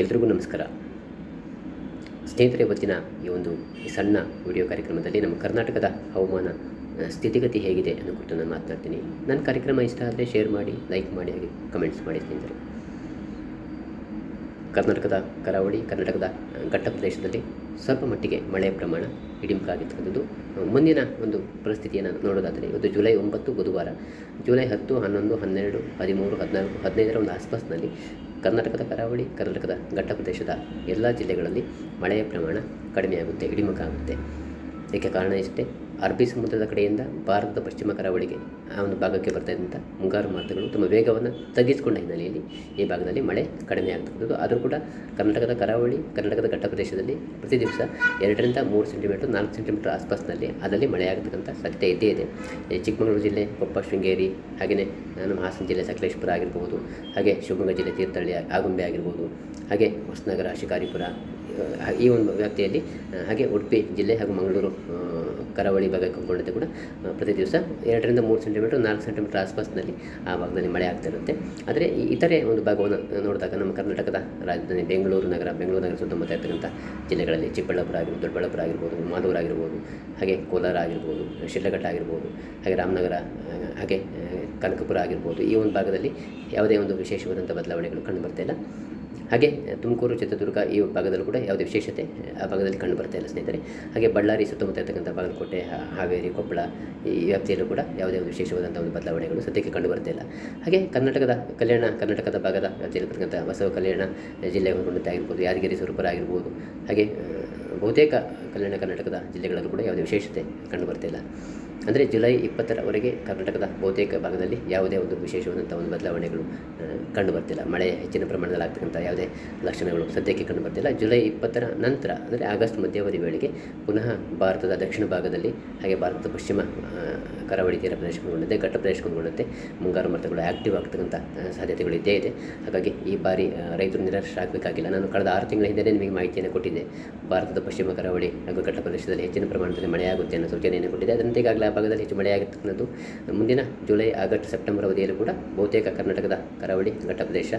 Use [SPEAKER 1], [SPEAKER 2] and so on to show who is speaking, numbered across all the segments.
[SPEAKER 1] ಎಲ್ರಿಗೂ ನಮಸ್ಕಾರ. ಸ್ನೇಹಿತರೆ, ಇವತ್ತಿನ ಈ ಒಂದು ಸಣ್ಣ ವಿಡಿಯೋ ಕಾರ್ಯಕ್ರಮದಲ್ಲಿ ನಮ್ಮ ಕರ್ನಾಟಕದ ಹವಾಮಾನ ಸ್ಥಿತಿಗತಿ ಹೇಗಿದೆ ಅನ್ನೋ ಕುರಿತು ನಾನು ಮಾತನಾಡ್ತೀನಿ. ನನ್ನ ಕಾರ್ಯಕ್ರಮ ಇಷ್ಟ ಆದರೆ ಶೇರ್ ಮಾಡಿ, ಲೈಕ್ ಮಾಡಿ, ಹಾಗೆ ಕಮೆಂಟ್ಸ್ ಮಾಡಿ ಸ್ನೇಹಿತರೆ. ಕರ್ನಾಟಕದ ಕರಾವಳಿ, ಕರ್ನಾಟಕದ ಘಟ್ಟ ಪ್ರದೇಶದಲ್ಲಿ ಸ್ವಲ್ಪ ಮಟ್ಟಿಗೆ ಮಳೆಯ ಪ್ರಮಾಣ ಇಳಿಮುಖಾಗಿರ್ತಕ್ಕಂಥದ್ದು. ಮುಂದಿನ ಒಂದು ಪರಿಸ್ಥಿತಿಯನ್ನು ನೋಡೋದಾದರೆ, ಇವತ್ತು ಜುಲೈ ಒಂಬತ್ತು ಬುಧವಾರ, ಜುಲೈ ಹತ್ತು, ಹನ್ನೊಂದು, ಹನ್ನೆರಡು, ಹದಿಮೂರು, ಹದಿನಾಲ್ಕು, ಹದಿನೈದರ ಒಂದು ಆಸ್ಪಾಸ್ನಲ್ಲಿ ಕರ್ನಾಟಕದ ಕರಾವಳಿ, ಕರ್ನಾಟಕದ ಘಟ್ಟ ಪ್ರದೇಶದ ಎಲ್ಲ ಜಿಲ್ಲೆಗಳಲ್ಲಿ ಮಳೆಯ ಪ್ರಮಾಣ ಕಡಿಮೆಯಾಗುತ್ತೆ ಇಳಿಮುಖ ಆಗುತ್ತೆ ಇದಕ್ಕೆ ಕಾರಣ ಇಷ್ಟೇ ಅರಬ್ಬಿ ಸಮುದ್ರದ ಕಡೆಯಿಂದ ಭಾರತದ ಪಶ್ಚಿಮ ಕರಾವಳಿಗೆ ಆ ಒಂದು ಭಾಗಕ್ಕೆ ಬರ್ತಾ ಇದ್ದಂಥ ಮುಂಗಾರು ಮಾರುತಗಳು ತಮ್ಮ ವೇಗವನ್ನು ತಗ್ಗಿಸಿಕೊಂಡ ಹಿನ್ನೆಲೆಯಲ್ಲಿ ಈ ಭಾಗದಲ್ಲಿ ಮಳೆ ಕಡಿಮೆ ಆಗ್ತಕ್ಕಂಥದ್ದು ಆದರೂ ಕೂಡ ಕರ್ನಾಟಕದ ಕರಾವಳಿ, ಕರ್ನಾಟಕದ ಘಟ್ಟ ಪ್ರದೇಶದಲ್ಲಿ ಪ್ರತಿ ದಿವಸ ಎರಡರಿಂದ ಮೂರು ಸೆಂಟಿಮೀಟರ್, ನಾಲ್ಕು ಸೆಂಟಿಮೀಟರ್ ಆಸ್ಪಾಸ್ನಲ್ಲಿ ಅದರಲ್ಲಿ ಮಳೆ ಆಗತಕ್ಕಂಥ ಸಾಧ್ಯತೆ ಇದ್ದೇ ಇದೆ. ಚಿಕ್ಕಮಗಳೂರು ಜಿಲ್ಲೆ, ಕೊಪ್ಪ, ಶೃಂಗೇರಿ, ಹಾಗೆಯೇ ನಮ್ಮ ಹಾಸನ ಜಿಲ್ಲೆ ಸಕಲೇಶ್ಪುರ ಆಗಿರ್ಬೋದು, ಹಾಗೆ ಶಿವಮೊಗ್ಗ ಜಿಲ್ಲೆ ತೀರ್ಥಹಳ್ಳಿ, ಆಗುಂಬೆ ಆಗಿರ್ಬೋದು, ಹಾಗೆ ಹೊಸನಗರ, ಶಿಕಾರಿಪುರ ಈ ಒಂದು ವ್ಯಾಪ್ತಿಯಲ್ಲಿ ಹಾಗೆ ಉಡುಪಿ ಜಿಲ್ಲೆ ಹಾಗೂ ಮಂಗಳೂರು ಕರಾವಳಿ ಭಾಗಕ್ಕೆ ಕೊಂಡಂತೆ ಕೂಡ ಪ್ರತಿ ದಿವಸ ಎರಡರಿಂದ ಮೂರು ಸೆಂಟಿಮೀಟರ್, ನಾಲ್ಕು ಸೆಂಟಿಮೀಟರ್ ಆಸ್ಪಾಸ್ನಲ್ಲಿ ಆ ಭಾಗದಲ್ಲಿ ಮಳೆ ಆಗ್ತಾ ಇರುತ್ತೆ. ಆದರೆ ಈ ಇತರೆ ಒಂದು ಭಾಗವನ್ನು ನೋಡಿದಾಗ ನಮ್ಮ ಕರ್ನಾಟಕದ ರಾಜಧಾನಿ ಬೆಂಗಳೂರು ನಗರ ಬೆಂಗಳೂರು ನಗರ ಸುತ್ತಮುತ್ತ ಇರ್ತಕ್ಕಂಥ ಜಿಲ್ಲೆಗಳಲ್ಲಿ ಚಿಕ್ಕಬಳ್ಳಾಪುರ ಆಗಿರ್ಬೋದು, ದೊಡ್ಡಬಳ್ಳಾಪುರ ಆಗಿರ್ಬೋದು ಮಾಲೂರು ಆಗಿರ್ಬೋದು, ಹಾಗೆ ಕೋಲಾರ ಆಗಿರ್ಬೋದು, ಶಿಡ್ಲಘಟ್ಟ ಆಗಿರ್ಬೋದು, ಹಾಗೆ ರಾಮನಗರ, ಹಾಗೆ ಕನಕಪುರ ಆಗಿರ್ಬೋದು, ಈ ಒಂದು ಭಾಗದಲ್ಲಿ ಯಾವುದೇ ಒಂದು ವಿಶೇಷವಾದಂಥ ಬದಲಾವಣೆಗಳು ಕಂಡು ಬರ್ತಾ ಇಲ್ಲ. ಹಾಗೆ ತುಮಕೂರು, ಚಿತ್ರದುರ್ಗ ಈ ಭಾಗದಲ್ಲೂ ಕೂಡ ಯಾವುದೇ ವಿಶೇಷತೆ, ಆ ಭಾಗದಲ್ಲಿ ಕಂಡು ಬರ್ತಾ ಇಲ್ಲ ಸ್ನೇಹಿತರೆ. ಹಾಗೆ ಬಳ್ಳಾರಿ ಸುತ್ತಮುತ್ತ ಇರ್ತಕ್ಕಂಥ ಬಾಗಲಕೋಟೆ ಹಾವೇರಿ, ಕೊಪ್ಪಳ ಈ ವ್ಯಾಪ್ತಿಯಲ್ಲೂ ಕೂಡ ಯಾವುದೇ ಒಂದು ವಿಶೇಷವಾದಂಥ ಒಂದು ಬದಲಾವಣೆಗಳು ಸದ್ಯಕ್ಕೆ ಕಂಡು ಬರ್ತಾ ಇಲ್ಲ. ಹಾಗೆ ಕರ್ನಾಟಕದ ಕಲ್ಯಾಣ, ಕರ್ನಾಟಕದ ಭಾಗದ ವ್ಯಾಪ್ತಿಯಲ್ಲಿ ಬಸವ ಕಲ್ಯಾಣ ಜಿಲ್ಲೆ ಹೊಂದಿಕೊಂಡಂತೆ ಆಗಿರ್ಬೋದು, ಯಾದಗಿರಿ ಸ್ವರೂಪರ ಆಗಿರ್ಬೋದು, ಹಾಗೆ, ಬಹುತೇಕ ಕಲ್ಯಾಣ ಕರ್ನಾಟಕದ ಜಿಲ್ಲೆಗಳಲ್ಲೂ ಕೂಡ ಯಾವುದೇ ವಿಶೇಷತೆ ಕಂಡು ಬರ್ತಾ ಇಲ್ಲ. ಅಂದರೆ ಜುಲೈ ಇಪ್ಪತ್ತರವರೆಗೆ ಕರ್ನಾಟಕದ ಬಹುತೇಕ ಭಾಗದಲ್ಲಿ ಯಾವುದೇ ಒಂದು ವಿಶೇಷವಾದಂಥ ಒಂದು ಬದಲಾವಣೆಗಳು ಕಂಡು ಬರ್ತಿಲ್ಲ. ಮಳೆ ಹೆಚ್ಚಿನ ಪ್ರಮಾಣದಲ್ಲಿ ಆಗ್ತಕ್ಕಂಥ ಯಾವುದೇ ಲಕ್ಷಣಗಳು ಸದ್ಯಕ್ಕೆ ಕಂಡು ಬರ್ತಿಲ್ಲ. ಜುಲೈ ಇಪ್ಪತ್ತರ ನಂತರ, ಅಂದರೆ ಆಗಸ್ಟ್ ಮಧ್ಯಾವಧಿ ವೇಳೆಗೆ ಪುನಃ ಭಾರತದ ದಕ್ಷಿಣ ಭಾಗದಲ್ಲಿ, ಹಾಗೆ ಭಾರತದ ಪಶ್ಚಿಮ ಕರಾವಳಿ ತೀರ ಪ್ರದೇಶಗೊಂಡಂತೆ ಘಟ್ಟ ಪ್ರದೇಶಗೊಂಡಂತೆ ಮುಂಗಾರು ಮಾರುತಗಳು ಆ್ಯಕ್ಟಿವ್ ಆಗ್ತಕ್ಕಂಥ ಸಾಧ್ಯತೆಗಳು ಇದ್ದೇ ಇದೆ. ಹಾಗಾಗಿ ಈ ಬಾರಿ ರೈತರು ನಿರಾಶರಾಗಬೇಕಾಗಿಲ್ಲ ನಾನು ಕಳೆದ ಆರು ತಿಂಗಳ ಹಿಂದೆ ನಿಮಗೆ ಮಾಹಿತಿಯನ್ನು ಕೊಟ್ಟಿದ್ದೆ. ಭಾರತದ ಪಶ್ಚಿಮ ಕರಾವಳಿ ಹಾಗೂ ಘಟ್ಟ ಪ್ರದೇಶದಲ್ಲಿ ಹೆಚ್ಚಿನ ಪ್ರಮಾಣದಲ್ಲಿ ಮಳೆಯಾಗುತ್ತೆ ಅನ್ನೋ ಸೂಚನೆಯನ್ನು ಕೊಟ್ಟಿದ್ದೆ. ಅದರಂತೆ ಈಗಾಗಲೇ ಭಾಗದಲ್ಲಿ ಹೆಚ್ಚು ಮಳೆಯಾಗಿರ್ತಕ್ಕಂಥದ್ದು ಮುಂದಿನ ಜುಲೈ ಆಗಸ್ಟ್ ಸೆಪ್ಟೆಂಬರ್ ಅವಧಿಯಲ್ಲೂ ಕೂಡ ಬಹುತೇಕ ಕರ್ನಾಟಕದ ಕರಾವಳಿ ಘಟ್ಟ ಪ್ರದೇಶ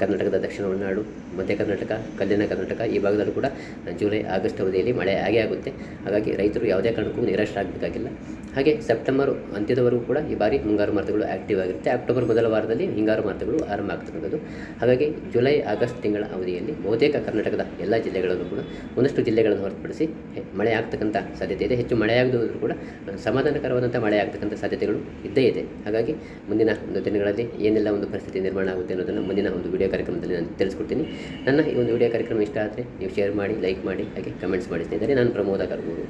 [SPEAKER 1] ಕರ್ನಾಟಕದ ದಕ್ಷಿಣ ಒಳನಾಡು ಮಧ್ಯ ಕರ್ನಾಟಕ ಕಲ್ಯಾಣ ಕರ್ನಾಟಕ ಈ ಭಾಗದಲ್ಲೂ ಕೂಡ ಜುಲೈ ಆಗಸ್ಟ್ ಅವಧಿಯಲ್ಲಿ ಮಳೆ ಆಗೇ ಆಗುತ್ತೆ. ಹಾಗಾಗಿ ರೈತರು ಯಾವುದೇ ಕಾರಣಕ್ಕೂ ನಿರಾಶರಾಗಬೇಕಾಗಿಲ್ಲ ಹಾಗೆ ಸೆಪ್ಟೆಂಬರ್ ಅಂತ್ಯದವರೆಗೂ ಕೂಡ ಈ ಬಾರಿ ಮುಂಗಾರು ಮಾರುತಗಳು ಆಕ್ಟಿವ್ ಆಗಿರುತ್ತೆ. ಅಕ್ಟೋಬರ್ ಮೊದಲ ವಾರದಲ್ಲಿ ಹಿಂಗಾರು ಮಾರುತಗಳು ಆರಂಭ ಆಗ್ತಕ್ಕಂಥದ್ದು ಹಾಗಾಗಿ ಜುಲೈ ಆಗಸ್ಟ್ ತಿಂಗಳ ಅವಧಿಯಲ್ಲಿ ಬಹುತೇಕ ಕರ್ನಾಟಕದ ಎಲ್ಲ ಜಿಲ್ಲೆಗಳಲ್ಲೂ ಕೂಡ ಒಂದಷ್ಟು ಜಿಲ್ಲೆಗಳನ್ನು ಹೊರತುಪಡಿಸಿ ಮಳೆ ಆಗ್ತಕ್ಕಂಥ ಸಾಧ್ಯತೆ ಇದೆ. ಹೆಚ್ಚು ಮಳೆಯಾಗದಿದ್ದರೂ ಕೂಡ ಆ, ಸಮಾಧಾನಕರವಾದಂಥ ಮಳೆ ಆಗ್ತಕ್ಕಂಥ ಸಾಧ್ಯತೆಗಳು ಇದ್ದೇ ಇದೆ. ಹಾಗಾಗಿ ಮುಂದಿನ ಒಂದು ದಿನಗಳಲ್ಲಿ ಏನೆಲ್ಲ ಒಂದು ಪರಿಸ್ಥಿತಿ ನಿರ್ಮಾಣ ಆಗುತ್ತೆ ಅನ್ನೋದನ್ನು ಮುಂದಿನ ಒಂದು ವಿಡಿಯೋ ಕಾರ್ಯಕ್ರಮದಲ್ಲಿ ನಾನು ತಿಳಿಸ್ಕೊಡ್ತೀನಿ. ನನ್ನ ಈ ಒಂದು ವಿಡಿಯೋ ಕಾರ್ಯಕ್ರಮ ಇಷ್ಟ ಆದರೆ ನೀವು ಶೇರ್ ಮಾಡಿ ಲೈಕ್ ಮಾಡಿ, ಹಾಗೆ ಕಮೆಂಟ್ಸ್ ಮಾಡಿ. ಸ್ನೇಹಿತರೆ, ನಾನು ಪ್ರಮೋದ ಕರ್ಬೋದು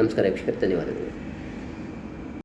[SPEAKER 1] ನಮಸ್ಕಾರ, ವೀಕ್ಷಕರು, ಧನ್ಯವಾದಗಳು.